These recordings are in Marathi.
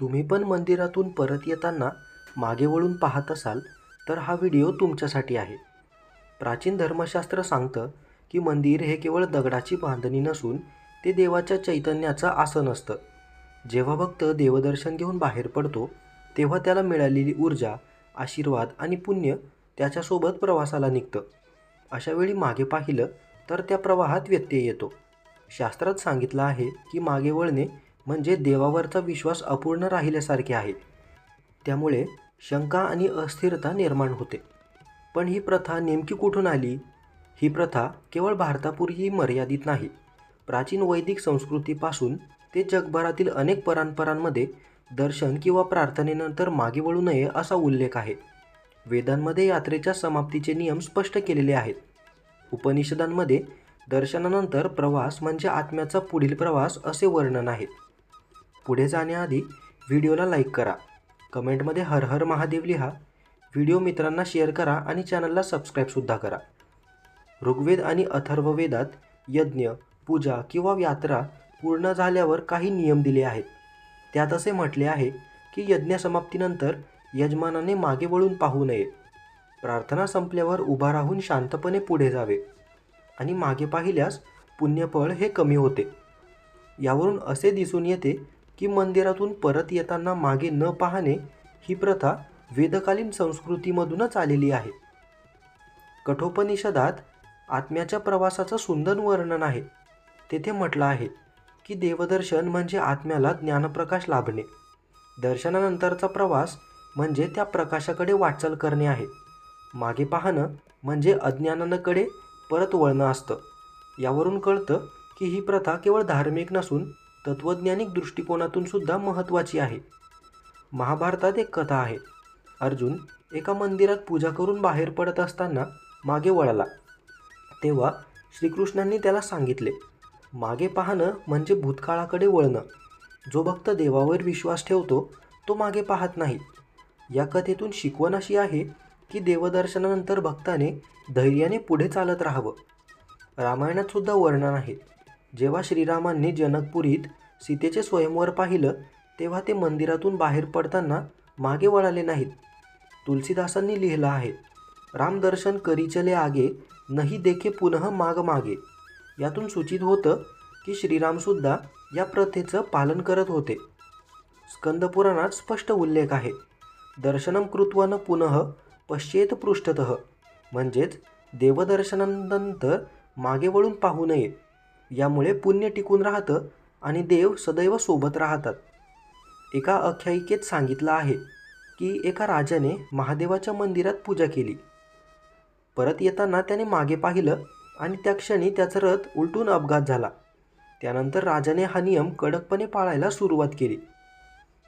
तुम्ही पण मंदिरातून परत येताना मागे वळून पाहत असाल तर हा व्हिडिओ तुमच्यासाठी आहे. प्राचीन धर्मशास्त्र सांगतं की मंदिर हे केवळ दगडाची बांधणी नसून ते देवाच्या चैतन्याचं आसन असतं. जेव्हा भक्त देवदर्शन घेऊन बाहेर पडतो तेव्हा त्याला मिळालेली ऊर्जा आशीर्वाद आणि पुण्य त्याच्यासोबत प्रवासाला निघतं. अशावेळी मागे पाहिलं तर त्या प्रवाहात व्यत्यय येतो. शास्त्रात सांगितलं आहे की मागे वळणे म्हणजे देवावरचा विश्वास अपूर्ण राहिल्यासारखे आहे. त्यामुळे शंका आणि अस्थिरता निर्माण होते. पण ही प्रथा नेमकी कुठून आली? ही प्रथा केवळ भारतापुरती मर्यादित नाही. प्राचीन वैदिक संस्कृतीपासून ते जगभरातील अनेक परंपरांमध्ये दर्शन किंवा प्रार्थनेनंतर मागे वळू नये असा उल्लेख आहे. वेदांमध्ये यात्रेच्या समाप्तीचे नियम स्पष्ट केलेले आहेत. उपनिषदांमध्ये दर्शनानंतर प्रवास म्हणजे आत्म्याचा पुढील प्रवास असे वर्णन आहे. पुढे जाण्याआधी व्हिडिओला लाईक करा. कमेंटमध्ये हर हर महादेव लिहा. व्हिडिओ मित्रांना शेअर करा आणि चॅनलला सबस्क्राईबसुद्धा करा. ऋग्वेद आणि अथर्ववेदात यज्ञ पूजा किंवा यात्रा पूर्ण झाल्यावर काही नियम दिले आहेत. त्यात असे म्हटले आहे की यज्ञ समाप्तीनंतर यजमानाने मागे वळून पाहू नये. प्रार्थना संपल्यावर उभा राहून शांतपणे पुढे जावे आणि मागे पाहिल्यास पुण्यफळ हे कमी होते. यावरून असे दिसून येते की मंदिरातून परत येताना मागे न पाहणे ही प्रथा वेदकालीन संस्कृतीमधूनच आलेली आहे. कठोपनिषदात आत्म्याच्या प्रवासाचं सुंदर वर्णन आहे. तेथे म्हटलं आहे की देवदर्शन म्हणजे आत्म्याला ज्ञानप्रकाश लाभणे. दर्शनानंतरचा प्रवास म्हणजे त्या प्रकाशाकडे वाटचाल करणे आहे. मागे पाहणं म्हणजे अज्ञानाकडे परत वळणं असतं. यावरून कळतं की ही प्रथा केवळ धार्मिक नसून तत्त्वज्ञानिक दृष्टिकोनातून सुद्धा महत्त्वाची आहे. महाभारतात एक कथा आहे. अर्जुन एका मंदिरात पूजा करून बाहेर पडत असताना मागे वळाला. तेव्हा श्रीकृष्णांनी त्याला सांगितले मागे पाहणं म्हणजे भूतकाळाकडे वळणं. जो भक्त देवावर विश्वास ठेवतो तो मागे पाहत नाही. या कथेतून शिकवण अशी आहे की देवदर्शनानंतर भक्ताने धैर्याने पुढे चालत राहावं. रामायणात सुद्धा वर्णन आहे. जेव्हा श्रीरामांनी जनकपुरीत सीतेचे स्वयंवर पाहिलं तेव्हा ते मंदिरातून बाहेर पडताना मागे वळाले नाहीत. तुलसीदासांनी लिहिलं आहे रामदर्शन करीचले आगे नाही देखे पुनः माग मागे. यातून सूचित होतं की श्रीरामसुद्धा या प्रथेचं पालन करत होते. स्कंदपुराणात स्पष्ट उल्लेख आहे दर्शनम कृत्वानं पुनः पश्चेत पृष्ठत म्हणजेच देवदर्शनानंतर मागे वळून पाहू नये यामुळे पुण्य टिकून राहतं आणि देव सदैव सोबत राहतात. एका आख्यायिकेत सांगितलं आहे की एका राजाने महादेवाच्या मंदिरात पूजा केली. परत येताना त्याने मागे पाहिलं आणि त्या क्षणी त्याचा रथ उलटून अपघात झाला. त्यानंतर राजाने हा नियम कडकपणे पाळायला सुरुवात केली.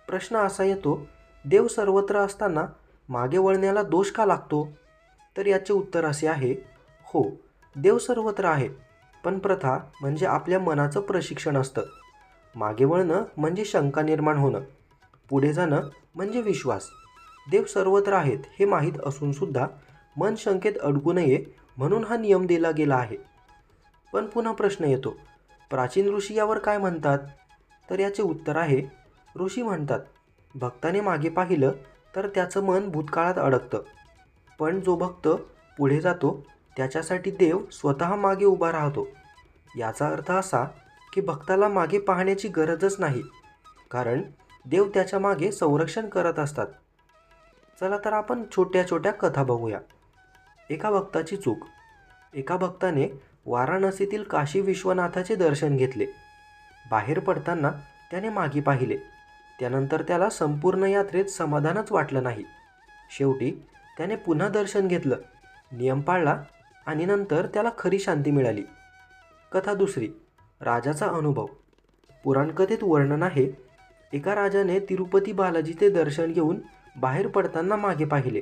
प्रश्न असा येतो देव सर्वत्र असताना मागे वळण्याला दोष का लागतो? तर याचे उत्तर असे आहे हो देव सर्वत्र आहे. पण प्रथा म्हणजे आपल्या मनाचं प्रशिक्षण असतं. मागे वळणं म्हणजे शंका निर्माण होणं. पुढे जाणं म्हणजे विश्वास. देव सर्वत्र आहेत हे माहीत असूनसुद्धा मन शंकेत अडकू नये म्हणून हा नियम दिला गेला आहे. पण पुन्हा प्रश्न येतो प्राचीन ऋषी यावर काय म्हणतात? तर याचे उत्तर आहे ऋषी म्हणतात भक्ताने मागे पाहिलं तर त्याचं मन भूतकाळात अडकतं. पण जो भक्त पुढे जातो त्याच्यासाठी देव स्वतः मागे उभा राहतो. याचा अर्थ असा की भक्ताला मागे पाहण्याची गरजच नाही कारण देव त्याच्यामागे संरक्षण करत असतात. चला तर आपण छोट्या छोट्या कथा बघूया. एका भक्ताची चूक. एका भक्ताने वाराणसीतील काशी विश्वनाथाचे दर्शन घेतले. बाहेर पडताना त्याने मागे पाहिले. त्यानंतर त्याला संपूर्ण यात्रेत समाधानच वाटलं नाही. शेवटी त्याने पुन्हा दर्शन घेतलं. नियम पाळला आणि नंतर त्याला खरी शांती मिळाली. कथा दुसरी राजाचा अनुभव. पुराणकथेत वर्णन आहे एका राजाने तिरुपती बालाजीचे दर्शन घेऊन बाहेर पडताना मागे पाहिले.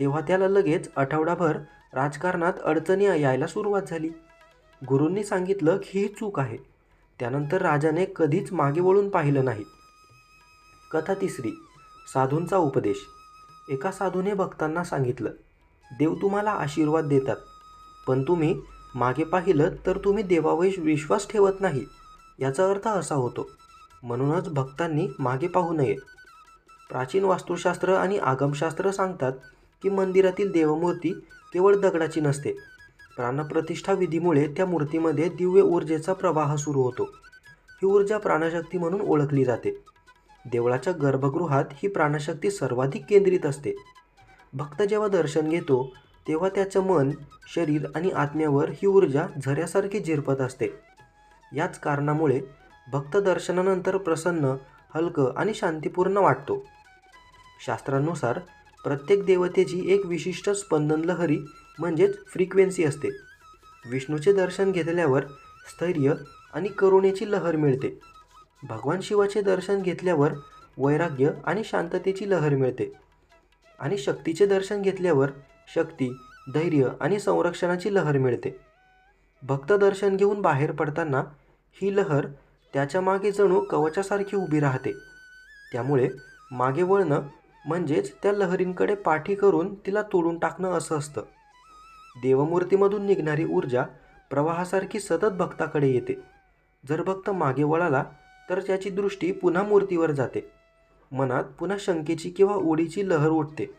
तेव्हा त्याला लगेच आठवडाभर राजकारणात अडचणी यायला सुरुवात झाली. गुरूंनी सांगितलं की ही चूक आहे. त्यानंतर राजाने कधीच मागे वळून पाहिलं नाही. कथा तिसरी साधूंचा उपदेश. एका साधूने भक्तांना सांगितलं देव तुम्हाला आशीर्वाद देतात. पण तुम्ही मागे पाहिलं तर तुम्ही देवावर विश्वास ठेवत नाही. याचा अर्थ असा होतो म्हणूनच भक्तांनी मागे पाहू नये. प्राचीन वास्तुशास्त्र आणि आगमशास्त्र सांगतात की मंदिरातील देवमूर्ती केवळ दगडाची नसते. प्राणप्रतिष्ठा विधीमुळे त्या मूर्तीमध्ये दिव्य ऊर्जेचा प्रवाह सुरू होतो. ही ऊर्जा प्राणशक्ती म्हणून ओळखली जाते. देवळाच्या गर्भगृहात ही प्राणशक्ती सर्वाधिक केंद्रित असते. भक्त जेव्हा दर्शन घेतो तेव्हा त्याचं मन शरीर आणि आत्म्यावर ही ऊर्जा झऱ्यासारखी झिरपत असते. याच कारणामुळे भक्त दर्शनानंतर प्रसन्न हलकं आणि शांतीपूर्ण वाटतो. शास्त्रानुसार प्रत्येक देवतेची एक विशिष्ट स्पंदन लहरी म्हणजेच फ्रिक्वेन्सी असते. विष्णूचे दर्शन घेतल्यावर स्थैर्य आणि करुणेची लहर मिळते. भगवान शिवाचे दर्शन घेतल्यावर वैराग्य आणि शांततेची लहर मिळते. आणि शक्तीचे दर्शन घेतल्यावर शक्ती धैर्य आणि संरक्षणाची लहर मिळते. भक्त दर्शन घेऊन बाहेर पडताना ही लहर त्याच्यामागे जणू कवचासारखी उभी राहते. त्यामुळे मागे वळणं म्हणजेच त्या लहरींकडे पाठी करून तिला तोडून टाकणं असं असतं. देवमूर्तीमधून निघणारी ऊर्जा प्रवाहासारखी सतत भक्ताकडे येते. जर भक्त मागे वळाला तर त्याची दृष्टी पुन्हा मूर्तीवर जाते. मनात पुन्हा शंकेची किंवा ओढीची लहर उठते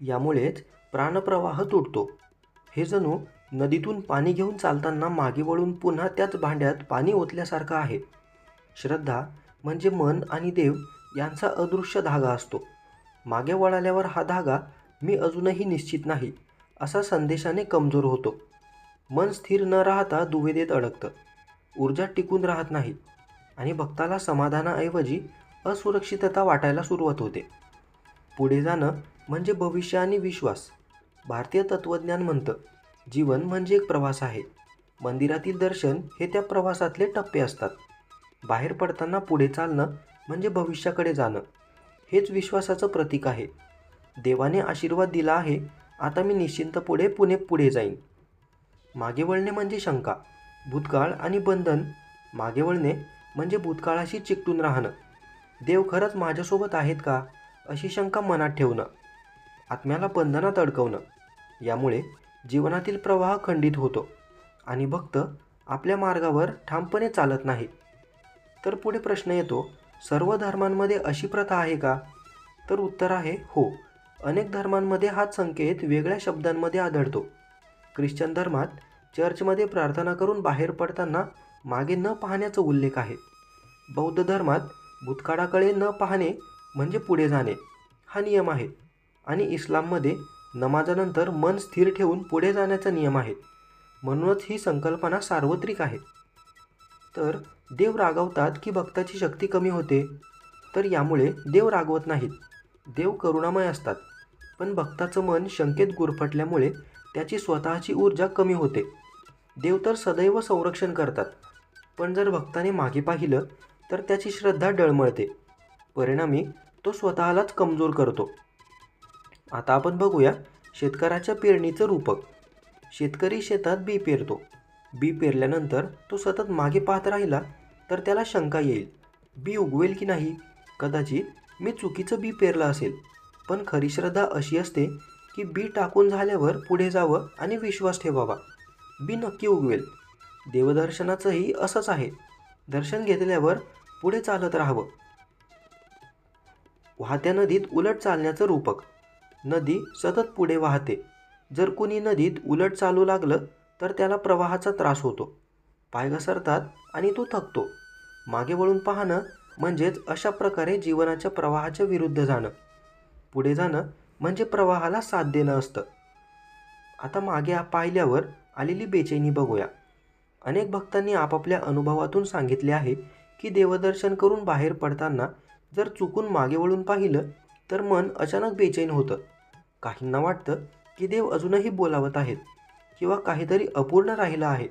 यामुळेच प्राणप्रवाह तुटतो. हे जणू नदीतून पाणी घेऊन चालताना मागे वळून पुन्हा त्याच भांड्यात पाणी ओतल्यासारखं आहे. श्रद्धा म्हणजे मन आणि देव यांचा अदृश्य धागा असतो. मागे वळाल्यावर हा धागा मी अजूनही निश्चित नाही असा संदेशाने कमजोर होतो. मन स्थिर न राहता दुवेदेत अडकतं. ऊर्जा टिकून राहत नाही. आणि भक्ताला समाधानाऐवजी असुरक्षितता वाटायला सुरुवात होते. पुढे जाणं म्हणजे भविष्य आणि विश्वास. भारतीय तत्त्वज्ञान म्हणतं जीवन म्हणजे एक प्रवास आहे. मंदिरातील दर्शन हे त्या प्रवासातले टप्पे असतात. बाहेर पडताना पुढे चालणं म्हणजे भविष्याकडे जाणं हेच विश्वासाचं प्रतीक आहे. देवाने आशीर्वाद दिला आहे आता मी निश्चिंत पुढे पुणे पुढे जाईन. मागे वळणे म्हणजे शंका भूतकाळ आणि बंधन. मागे वळणे म्हणजे भूतकाळाशी चिकटून राहणं. देव खरंच माझ्यासोबत आहेत का अशी शंका मनात ठेवणं. आत्म्याला बंधनात अडकवणं. यामुळे जीवनातील प्रवाह खंडित होतो आणि भक्त आपल्या मार्गावर ठामपणे चालत नाही तर पुढे प्रश्न येतो सर्व धर्मांमध्ये अशी प्रथा आहे का? तर उत्तर आहे हो. अनेक धर्मांमध्ये हा संकेत वेगळ्या शब्दांमध्ये आढळतो. ख्रिश्चन धर्मात चर्चमध्ये प्रार्थना करून बाहेर पडताना मागे न पाहण्याचा उल्लेख आहे. बौद्ध धर्मात भूतकाळाकडे न पाहणे म्हणजे पुढे जाणे. हा नियम आहे. आणि इस्लाममध्ये नमाजानंतर मन स्थिर ठेवून पुढे जाण्याचा नियम आहे. म्हणूनच ही संकल्पना सार्वत्रिक आहे. तर देव रागवतात की भक्ताची शक्ती कमी होते तर यामुळे देव रागवत नाहीत. देव करुणामय असतात. पण भक्ताचं मन शंकेत गुरफटल्यामुळे त्याची स्वतःची ऊर्जा कमी होते. देव तर सदैव संरक्षण करतात. पण जर भक्ताने मागे पाहिलं तर त्याची श्रद्धा डळमळते. परिणामी तो स्वतःलाच कमजोर करतो. आता आपण बघूया शेतकऱ्याच्या पेरणीचं रूपक. शेतकरी शेतात बी पेरतो. बी पेरल्यानंतर तो सतत मागे पाहत राहिला तर त्याला शंका येईल. बी उगवेल की नाही? कदाचित मी चुकीचं बी पेरलं असेल. पण खरी श्रद्धा अशी असते की बी टाकून झाल्यावर पुढे जावं आणि विश्वास ठेवावा. बी नक्की उगवेल. देवदर्शनाचंही असंच आहे. दर्शन घेतल्यावर पुढे चालत राहावं. वाहत्या नदीत उलट चालण्याचं रूपक. नदी सतत पुढे वाहते. जर कुणी नदीत उलट चालू लागलं तर त्याला प्रवाहाचा त्रास होतो. पाय घसरतात आणि तो थकतो. मागे वळून पाहणं म्हणजेच अशा प्रकारे जीवनाच्या प्रवाहाच्या विरुद्ध जाणं. पुढे जाणं म्हणजे प्रवाहाला साथ देणं असतं. आता मागे पाहिल्यावर आलेली बेचैनी बघूया. अनेक भक्तांनी आपापल्या अनुभवातून सांगितले आहे की देवदर्शन करून बाहेर पडताना जर चुकून मागे वळून पाहिलं तर मन अचानक बेचैन होतं. काहींना वाटतं की देव अजूनही बोलावत आहेत किंवा काहीतरी अपूर्ण राहिलं आहे.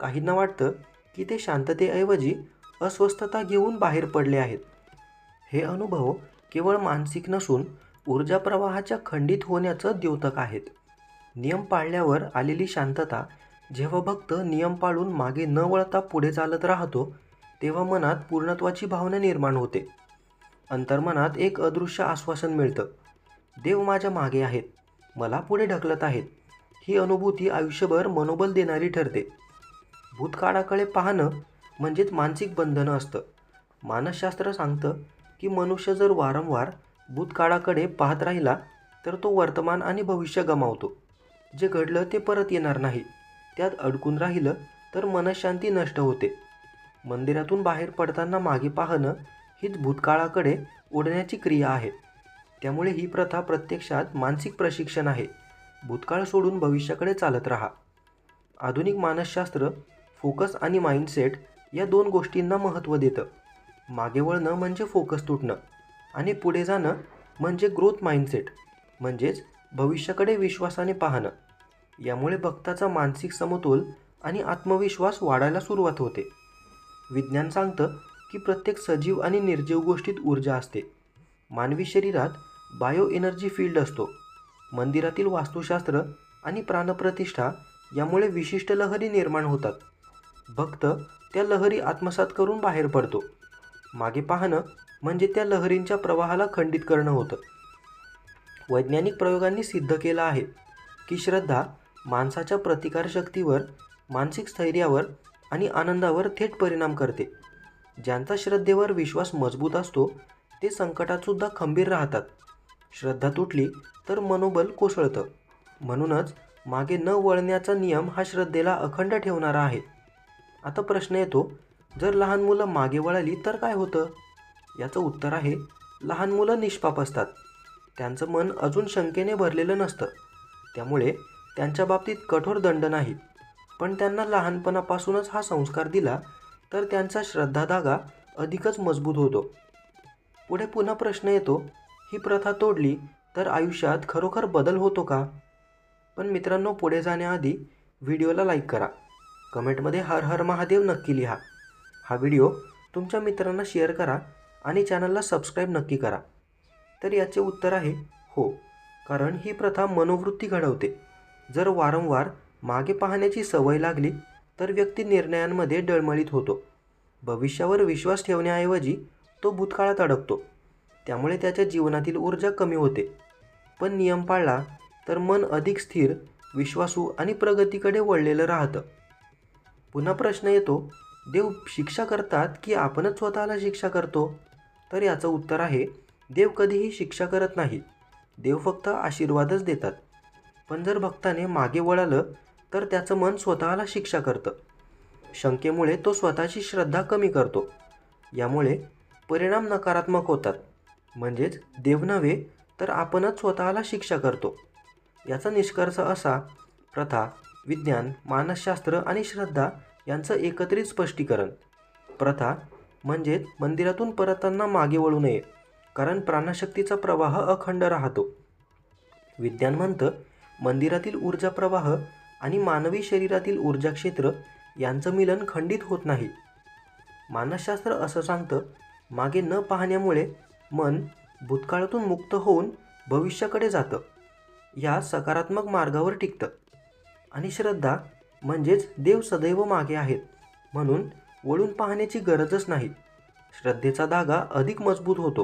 काहींना वाटतं की ते शांततेऐवजी अस्वस्थता घेऊन बाहेर पडले आहेत. हे अनुभव केवळ मानसिक नसून ऊर्जा प्रवाहाच्या खंडित होण्याचं द्योतक आहेत. नियम पाळल्यावर आलेली शांतता जेव्हा भक्त नियम पाळून मागे न वळता पुढे चालत राहतो तेव्हा मनात पूर्णत्वाची भावना निर्माण होते. अंतर्मनात एक अदृश्य आश्वासन मिळतं. देव माझ्या मागे आहेत. मला पुढे ढकलत आहेत. ही अनुभूती आयुष्यभर मनोबल देणारी ठरते. भूतकाळाकडे पाहणं म्हणजेच मानसिक बंधनं असतं. मानसशास्त्र सांगतं की मनुष्य जर वारंवार भूतकाळाकडे पाहत राहिला तर तो वर्तमान आणि भविष्य गमावतो. जे घडलं ते परत येणार नाही. त्यात अडकून राहिलं तर मनशांती नष्ट होते. मंदिरातून बाहेर पडताना मागे पाहणं हीच भूतकाळाकडे ओढण्याची क्रिया आहे. त्यामुळे ही प्रथा प्रत्यक्षात मानसिक प्रशिक्षण आहे. भूतकाळ सोडून भविष्याकडे चालत राहा. आधुनिक मानसशास्त्र फोकस आणि माइंडसेट या दोन गोष्टींना महत्त्व देतं. मागे वळणं म्हणजे फोकस तुटणं आणि पुढे जाणं म्हणजे ग्रोथ माइंडसेट म्हणजेच भविष्याकडे विश्वासाने पाहणं. यामुळे भक्ताचा मानसिक समतोल आणि आत्मविश्वास वाढायला सुरुवात होते. विज्ञान सांगतं की प्रत्येक सजीव आणि निर्जीव गोष्टीत ऊर्जा असते. मानवी शरीरात बायो एनर्जी फील्ड असतो. मंदिरातील वास्तुशास्त्र आणि प्राणप्रतिष्ठा यामुळे विशिष्ट लहरी निर्माण होतात. भक्त त्या लहरी आत्मसात करून बाहेर पडतो. मागे पाहणं म्हणजे त्या लहरींच्या प्रवाहाला खंडित करणं होतं. वैज्ञानिक प्रयोगांनी सिद्ध केलं आहे की श्रद्धा माणसाच्या प्रतिकारशक्तीवर मानसिक स्थैर्यावर आणि आनंदावर थेट परिणाम करते. ज्यांचा श्रद्धेवर विश्वास मजबूत असतो ते संकटातसुद्धा खंबीर राहतात. श्रद्धा तुटली तर मनोबल कोसळतं. म्हणूनच मागे न वळण्याचा नियम हा श्रद्धेला अखंड ठेवणारा आहे. आता प्रश्न येतो जर लहान मुलं मागे वळाली तर काय होतं? याचं उत्तर आहे लहान मुलं निष्पाप असतात. त्यांचं मन अजून शंकेने भरलेलं नसतं. त्यामुळे त्यांच्या बाबतीत कठोर दंड नाही. पण त्यांना लहानपणापासूनच हा संस्कार दिला तर त्यांचा श्रद्धाधागा अधिकच मजबूत होतो. पुढे पुन्हा प्रश्न येतो ही प्रथा तोडली तर आयुष्यात खरोखर बदल होतो का? पण मित्रांनो पुढे जाण्याआधी व्हिडिओला लाईक करा. कमेंटमध्ये हर हर महादेव नक्की लिहा. हा व्हिडिओ तुमच्या मित्रांना शेअर करा आणि चॅनलला सबस्क्राईब नक्की करा. तर याचे उत्तर आहे हो. कारण ही प्रथा मनोवृत्ती घडवते. जर वारंवार मागे पाहण्याची सवय लागली तर व्यक्ती निर्णयांमध्ये डळमळीत होतो. भविष्यावर विश्वास ठेवण्याऐवजी तो भूतकाळात अडकतो. त्यामुळे त्याच्या जीवनातील ऊर्जा कमी होते. पण नियम पाळला तर मन अधिक स्थिर विश्वासू आणि प्रगतीकडे वळलेलं राहतं. पुन्हा प्रश्न येतो देव शिक्षा करतात की आपणच स्वतःला शिक्षा करतो? तर याचं उत्तर आहे देव कधीही शिक्षा करत नाही. देव फक्त आशीर्वादच देतात. पण जर भक्ताने मागे वळालं तर त्याचं मन स्वतःला शिक्षा करतं. शंकेमुळे तो स्वतःची श्रद्धा कमी करतो. यामुळे परिणाम नकारात्मक होतात. म्हणजेच देव नव्हे तर आपणच स्वतःला शिक्षा करतो. याचा निष्कर्ष असा प्रथा विज्ञान मानसशास्त्र आणि श्रद्धा यांचं एकत्रित स्पष्टीकरण. प्रथा म्हणजेच मंदिरातून परतताना मागे वळू नये कारण प्राणशक्तीचा प्रवाह अखंड राहतो. विज्ञान म्हणतं मंदिरातील ऊर्जा प्रवाह आणि मानवी शरीरातील ऊर्जा क्षेत्र यांचं मिलन खंडित होत नाही. मानसशास्त्र असं सांगतं मागे न पाहण्यामुळे मन भूतकाळातून मुक्त होऊन भविष्याकडे जातं. या सकारात्मक मार्गावर टिकतं. आणि श्रद्धा म्हणजेच देव सदैव मागे आहेत म्हणून वळून पाहण्याची गरजच नाही. श्रद्धेचा धागा अधिक मजबूत होतो.